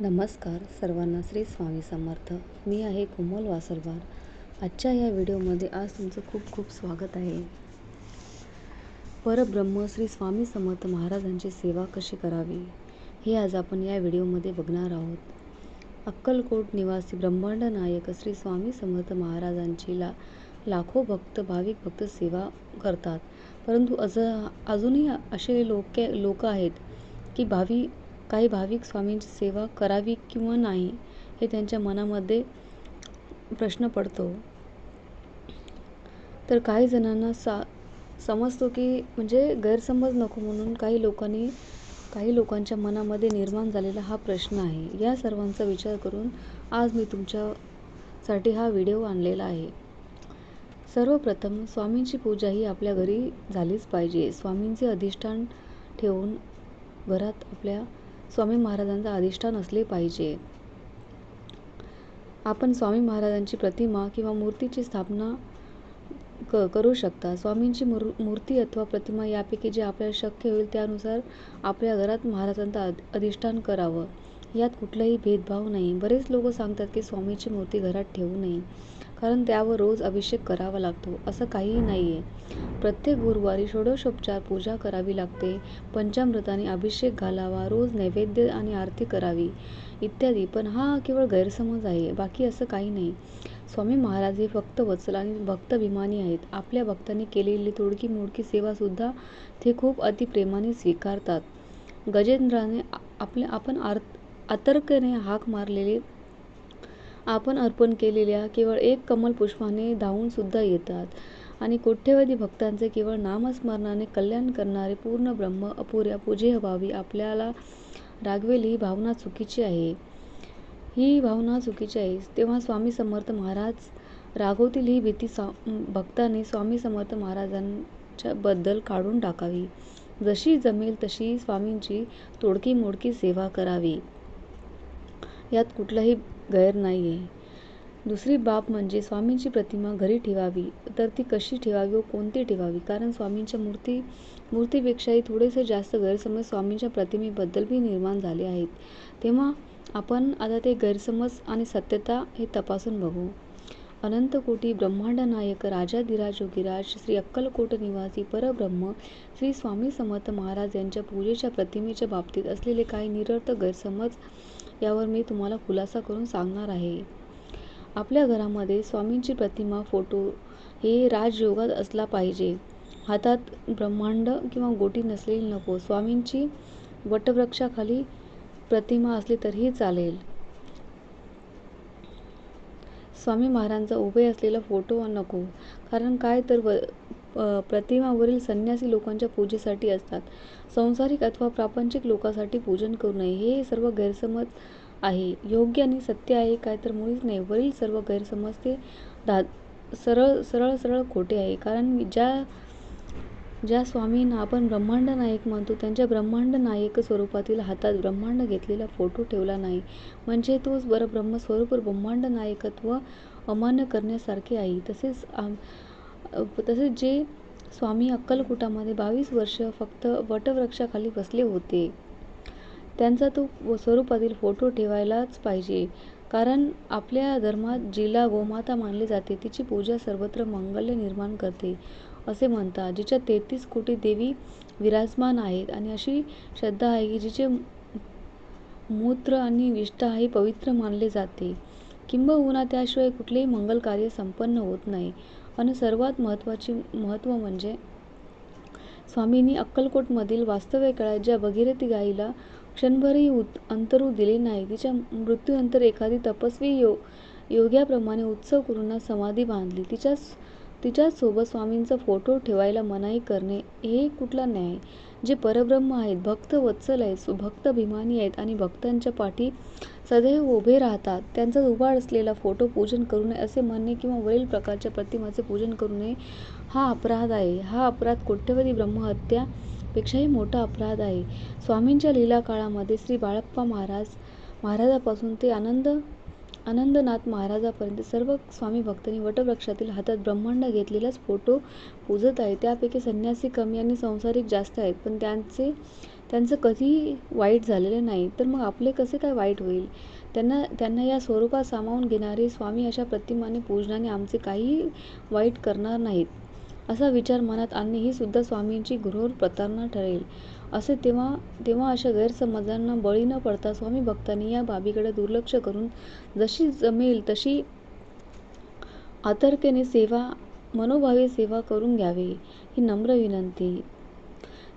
नमस्कार सर्वांना श्री स्वामी समर्थ. मी आहे कोमल वासरवार. आजच्या या व्हिडिओमध्ये आज तुमचं खूप खूप स्वागत आहे. परब्रह्म श्री स्वामी समर्थ महाराजांची सेवा कशी करावी हे आज आपण या व्हिडिओमध्ये बघणार आहोत. अक्कलकोट निवासी ब्रह्मांड नायक श्री स्वामी समर्थ महाराजांची ला लाखो भक्त भाविक भक्त सेवा करतात. परंतु अज अजूनही असे लोक लोक आहेत की भावी काही भाविक स्वामींची सेवा करावी किंवा नाही हे त्यांच्या मनामध्ये प्रश्न पडतो. तर काही जणांना सा समजतो की म्हणजे गैरसमज नको म्हणून काही लोकांनी काही लोकांच्या मनामध्ये निर्माण झालेला हा प्रश्न आहे. या सर्वांचा विचार करून आज मी तुमच्यासाठी हा व्हिडिओ आणलेला आहे. सर्वप्रथम स्वामींची पूजा ही आपल्या घरी झालीच पाहिजे. स्वामींचे अधिष्ठान ठेवून घरात आपल्या स्वामी महाराजांचा अधिष्ठान असले पाहिजे. आपण स्वामी महाराजांची प्रतिमा किंवा मूर्तीची स्थापना क करू शकता. स्वामींची मूर मूर्ती अथवा प्रतिमा यापैकी जे आपल्याला शक्य होईल त्यानुसार आपल्या घरात महाराजांचा अधिष्ठान करावं. यात कुठलाही भेदभाव नाही. बरेच लोक सांगतात की स्वामीची मूर्ती घरात ठेवू नये. कारण त्यावर रोज अभिषेक करावा लागतो असं काहीही नाही आहे प्रत्येक गुरुवारी षोडशोपचार पूजा करावी लागते. पंचामृताने अभिषेक घालावा रोज नैवेद्य आणि आरती करावी इत्यादी. पण हा केवळ गैरसमज आहे बाकी असं काही नाही. स्वामी महाराज हे फक्त वत्सल आणि भक्तभिमानी आहेत. आपल्या भक्तांनी केलेली तोडकी मोडकी सेवासुद्धा ते खूप अतिप्रेमाने स्वीकारतात. गजेंद्राने आपल्या आपण आर आतर्कने हाक मारलेले आपण अर्पण केलेल्या केवळ एक कमल पुष्पाने धावून सुद्धा येतात. आणि कोट्यवधी भक्तांचे केवळ नामस्मरणाने कल्याण करणारे पूर्ण ब्रह्म अपुऱ्या पूजे व्हावी आपल्याला रागवेल ही भावना चुकीची आहे. ही भावना चुकीची आहे. तेव्हा स्वामी समर्थ महाराज रागवतील ही भीती सा भक्ताने स्वामी समर्थ महाराजांच्या बद्दल काढून टाकावी. जशी जमेल तशी स्वामींची तोडकी मोडकी सेवा करावी. यात कुठलाही गैर नाही आहे दुसरी बाब म्हणजे स्वामींची प्रतिमा घरी ठेवावी तर ती कशी ठेवावी व कोणती ठेवावी? कारण स्वामींच्या मूर्ती मूर्तीपेक्षाही थोडेसे जास्त गैरसमज स्वामींच्या प्रतिमेबद्दल बी निर्माण झाले आहेत. तेव्हा आपण आता ते गैरसमज आणि सत्यता हे तपासून बघू. अनंतकोटी ब्रह्मांडनायक ब्रह्मांड नायक राजाधिराज योगीराज श्री अक्कलकोट निवासी परब्रह्म श्री स्वामी समर्थ महाराज यांच्या पूजेच्या प्रतिमेच्या बाबतीत असलेले काही निरर्थ गैरसमज यावर मी तुम्हाला खुलासा करून सांगणार आहे. आपल्या घरामध्ये स्वामींची प्रतिमा फोटो हे राजयोगात असला पाहिजे. हातात ब्रह्मांड किंवा गोटी नसलेली नको. स्वामींची वटवृक्षाखाली प्रतिमा असली तरीही चालेल. स्वामी महाराजांचा उभे असलेला फोटो नको. कारण काय तर व प्रतिमावरील संन्यासी लोकांच्या पूजेसाठी असतात. संसारिक अथवा प्रापंचिक लोकांसाठी पूजन करू नये हे सर्व गैरसमज आहे. योग्य आणि सत्य आहे काय तर मुळीच नाही. वरील सर्व गैरसमज ते दा सरळ सरळ सरळ खोटे आहे. कारण ज्या ज्या स्वामींना आपण ब्रह्मांड नायक म्हणतो त्यांच्या ब्रह्मांड नायक स्वरूपातील हातात ब्रह्मांड घेतलेला फोटो ठेवला नाही. म्हणजे तोच बरं ब्रह्मस्वरूप ब्रह्मांड नायकत्व अमान्य करण्यासारखे आहे. तसेच तसेच जे स्वामी अक्कलकोटामध्ये बावीस वर्ष फक्त वटवृक्षाखाली बसले होते त्यांचा तो स्वरूपातील फोटो ठेवायलाच पाहिजे. कारण आपल्या धर्मात जिला गोमाता मानली जाते तिची पूजा सर्वत्र मंगल्य निर्माण करते असे म्हणतात जिच्या तेहतीस कोटी देवी विराजमान आहेत. आणि अशी श्रद्धा आहे की जिचे मूत्र आणि विष्ठा हे पवित्र मानले जाते. किंबहुना त्याशिवाय कुठलेही मंगल कार्य संपन्न होत नाही. आणि सर्वात महत्त्वाची महत्त्व म्हणजे स्वामींनी अक्कलकोटमधील वास्तव्य काळात ज्या भगीरथी गाईला क्षणभरही उत अंतरू दिले नाही. तिच्या मृत्यूनंतर एखादी तपस्वी यो योग्याप्रमाणे उत्सव करून समाधी बांधली. तिच्याच तिच्यासोबत स्वामींचा फोटो ठेवायला मनाई करणे हे कुठला न्याय? जे परब्रह्म आहेत भक्त वत्सल आहेत भक्त अभिमानी आहेत आणि भक्तांच्या पाठी सदैव उभे राहतात त्यांचा उभाड असलेला फोटो पूजन करू नये असे म्हणणे किंवा वरील प्रकारच्या प्रतिमाचे पूजन करू नये हा अपराध आहे. हा अपराध कोट्यवधी ब्रह्महत्या पेक्षाही मोठा अपराध आहे. स्वामींच्या लीला काळामध्ये श्री बाळप्पा महाराज महाराजापासून ते आनंद आनंदनाथ महाराजापर्यंत सर्व स्वामी भक्तांनी वटवृक्षातील हातात ब्रह्मांड घेतलेलाच फोटो पूजत आहे त्यापैकी संन्यासी कमी आणि संसारिक जास्त आहेत पण त्यांचे त्यांचं कधीही वाईट झालेलं नाही. तर मग आपले कसे काय वाईट होईल? त्यांना त्यांना या स्वरूपात सामावून घेणारे स्वामी अशा प्रतिमाने पूजनाने आमचे काहीही वाईट करणार नाहीत असा विचार मनात आणणे ही सुद्धा स्वामींची घोर प्रतारणा ठरेल. असे तेव्हा तेव्हा अशा गैरसमजांना बळी न पडता स्वामी भक्तांनी या बाबीकडे दुर्लक्ष करून जशी जमेल तशी आतर्केने सेवा मनोभावे सेवा करून घ्यावी ही नम्र विनंती.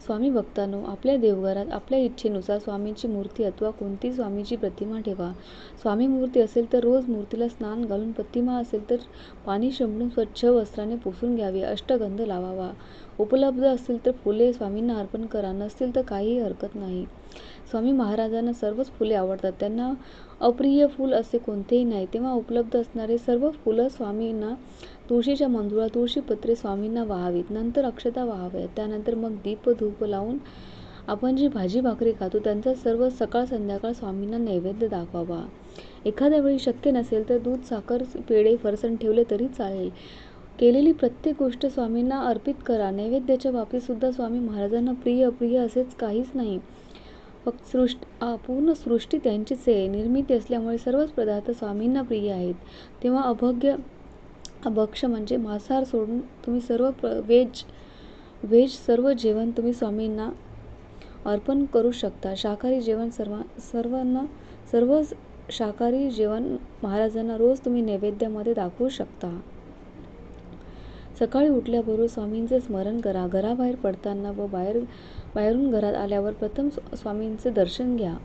स्वामी भक्तांनो आपल्या देवघरात आपल्या इच्छेनुसार स्वामींची मूर्ती अथवा कोणती स्वामीची प्रतिमा ठेवा. स्वामी मूर्ती असेल तर रोज मूर्तीला स्नान घालून प्रतिमा असेल तर पाणी शिंपडून स्वच्छ वस्त्राने पुसून घ्यावी अष्टगंध लावावा. उपलब्ध असतील तर फुले स्वामींना अर्पण करा नसतील तर काहीही हरकत नाही. स्वामी महाराजांना सर्वच फुले आवडतात. त्यांना अप्रिय फूल असे कोणतेही नाही. तेव्हा उपलब्ध असणारे सर्व फुलं स्वामींना तुळशीच्या मंजुळा तुळशीपत्रे स्वामींना वाहावीत नंतर अक्षता वाहाव्यात त्यानंतर मग दीप धूप लावून आपण जी भाजी भाकरी खातो त्यांचा सर्व सकाळ संध्याकाळ स्वामींना नैवेद्य दाखवावा. एखाद्या वेळी शक्य नसेल तर दूध साखर पेढे फरसण ठेवले तरी चालेल. केलेली प्रत्येक गोष्ट स्वामींना अर्पित करा. नैवेद्याच्या बाबतीत सुद्धा स्वामी महाराजांना प्रिय अप्रिय असेच काहीच नाही. फक्त सृष्ट पूर्ण सृष्टी त्यांचीच आहे. निर्मिती असल्यामुळे सर्वच पदार्थ स्वामींना प्रिय आहेत. तेव्हा अभग्य अभक्ष म्हणजे मांसाहार सोडून तुम्ही सर्व प्र व्हेज व्हेज सर्व जेवण तुम्ही स्वामींना अर्पण करू शकता. शाकाहारी जेवण सर्व सर्वांना सर्व शाकाहारी जेवण महाराजांना रोज तुम्ही नैवेद्यामध्ये दाखवू शकता. सकाळी उठल्याबरोबर स्वामींचे स्मरण करा. घराबाहेर पडताना व बाहेर बाहेरून घरात आल्यावर प्रथम स्वामींचे दर्शन घ्या.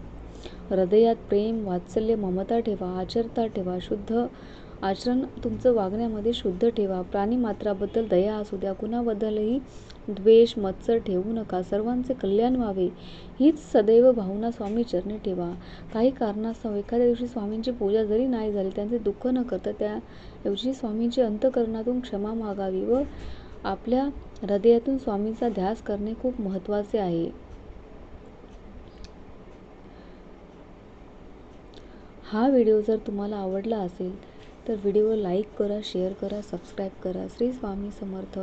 हृदयात प्रेम वात्सल्य ममता ठेवा आचरता ठेवा शुद्ध आचरण तुमचं वागण्यामध्ये शुद्ध ठेवा. प्राणीमात्राबद्दल दया असू द्या. कुणाबद्दलही द्वेष मत्सर ठेवू नका. सर्वांचे कल्याण व्हावे. हीच सदैव भावना स्वामी चरणी ठेवा. काही कारणास्तव एखाद्या दिवशी स्वामींची पूजा जरी नाही झाली त्यांचे दुःख न करता त्याऐवजी स्वामींची अंतकरणातून क्षमा मागावी व आपल्या हृदयातून स्वामींचा ध्यास करणे खूप महत्त्वाचे आहे. हा व्हिडिओ जर तुम्हाला आवडला असेल तर व्हिडिओ लाईक करा शेअर करा सबस्क्राईब करा. श्री स्वामी समर्थ.